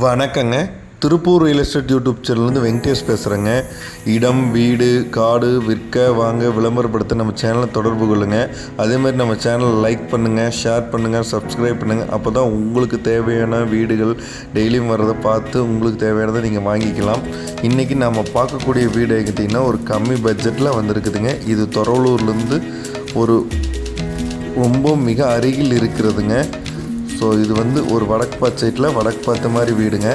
வணக்கங்க. Tiruppur real estate YouTube சேனல்லேருந்து வெங்கடேஷ் பேசுகிறேங்க இடம் வீடு காடு விற்க வாங்க விளம்பரப்படுத்த நம்ம சேனலை தொடர்பு கொள்ளுங்கள் அதேமாதிரி நம்ம சேனலை லைக் பண்ணுங்கள் ஷேர் பண்ணுங்கள் சப்ஸ்கிரைப் பண்ணுங்கள் அப்போ தான் உங்களுக்கு தேவையான வீடுகள் டெய்லியும் வர்றதை பார்த்து உங்களுக்கு தேவையானதை நீங்கள் வாங்கிக்கலாம். இன்றைக்கி நம்ம பார்க்கக்கூடிய வீடு பார்த்திங்கன்னா ஒரு கம்மி பட்ஜெட்டில் வந்திருக்குதுங்க. இது தொரவலூர்லேருந்து ஒரு ரொம்ப மிக அருகில் இருக்கிறதுங்க. ஸோ இது வந்து ஒரு வடக்கு பார்த்த சைட்டில் வடக்கு பார்த்த மாதிரி வீடுங்க.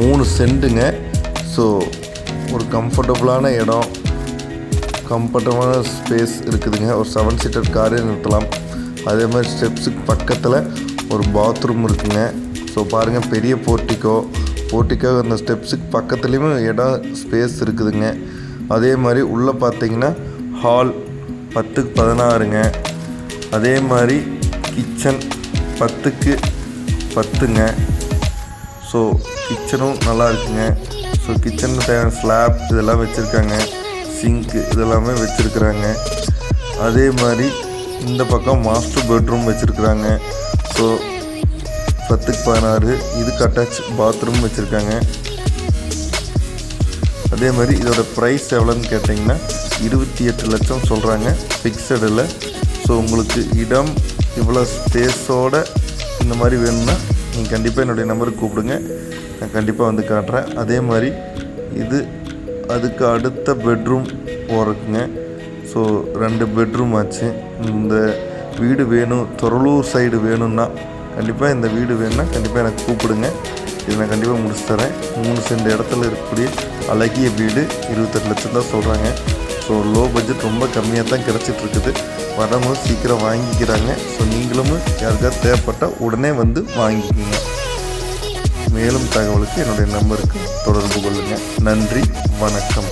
மூணு செண்டுங்க ஸோ ஒரு கம்ஃபர்டபுளான இடம். கம்ஃபர்டபுளான ஸ்பேஸ் இருக்குதுங்க. ஒரு செவன் சீட்டர் காரே நிறுத்தலாம். அதே மாதிரி ஸ்டெப்ஸுக்கு பக்கத்தில் ஒரு பாத்ரூம் இருக்குங்க. ஸோ பாருங்கள் பெரிய போர்ட்டிக்கோ போர்ட்டிக்கோ அந்த ஸ்டெப்ஸுக்கு பக்கத்துலேயும் இடம் ஸ்பேஸ் இருக்குதுங்க. அதே மாதிரி உள்ளே பார்த்தீங்கன்னா ஹால் பத்துக்கு பதினாறுங்க. அதே மாதிரி கிச்சன் பத்துக்கு பத்துங்க. ஸோ கிச்சனும் நல்லா இருக்குங்க. ஸோ கிச்சனுக்கு தேவையான ஸ்லாப் இதெல்லாம் வச்சுருக்காங்க. சிங்க்கு இதெல்லாமே வச்சுருக்குறாங்க. அதே மாதிரி இந்த பக்கம் மாஸ்டர் பெட்ரூம் வச்சுருக்குறாங்க. ஸோ பத்துக்கு பதினாறு. இதுக்கு அட்டாச் பாத்ரூம் வச்சுருக்காங்க. அதே மாதிரி இதோட ப்ரைஸ் எவ்வளோன்னு கேட்டிங்கன்னா இருபத்தி எட்டு லட்சம் சொல்கிறாங்க ஃபிக்ஸடில் ஸோ உங்களுக்கு இடம் இவ்வளோ ஸ்பேஸோடு இந்த மாதிரி வேணும்னா நீங்கள் கண்டிப்பாக என்னுடைய நம்பருக்கு கூப்பிடுங்க. நான் கண்டிப்பாக வந்து காட்டுறேன். அதே மாதிரி இது அதுக்கு அடுத்த பெட்ரூம் போகிறதுக்குங்க ஸோ ரெண்டு பெட்ரூம் ஆச்சு. இந்த வீடு வேணும் தொரலூர் சைடு வேணும்னா கண்டிப்பாக இந்த வீடு வேணும்னா கண்டிப்பாக எனக்கு கூப்பிடுங்க. இது நான் கண்டிப்பாக முடிச்சு தரேன். மூணு சென்ட் இடத்துல இருக்கக்கூடிய அழகிய வீடு இருபத்தெட்டு லட்சம் தான் சொல்கிறாங்க ஸோ லோ பட்ஜெட் ரொம்ப கம்மியாக தான் கிடச்சிட்ருக்குது. வரவங்களும் சீக்கிரம் வாங்கிக்கிறாங்க. ஸோ நீங்களும் யாருக்காவது தேவைப்பட்டால் உடனே வந்து வாங்கிக்கோங்க. மேலும் தகவலுக்கு என்னுடைய நம்பருக்கு தொடர்பு கொள்ளுங்கள் நன்றி வணக்கம்.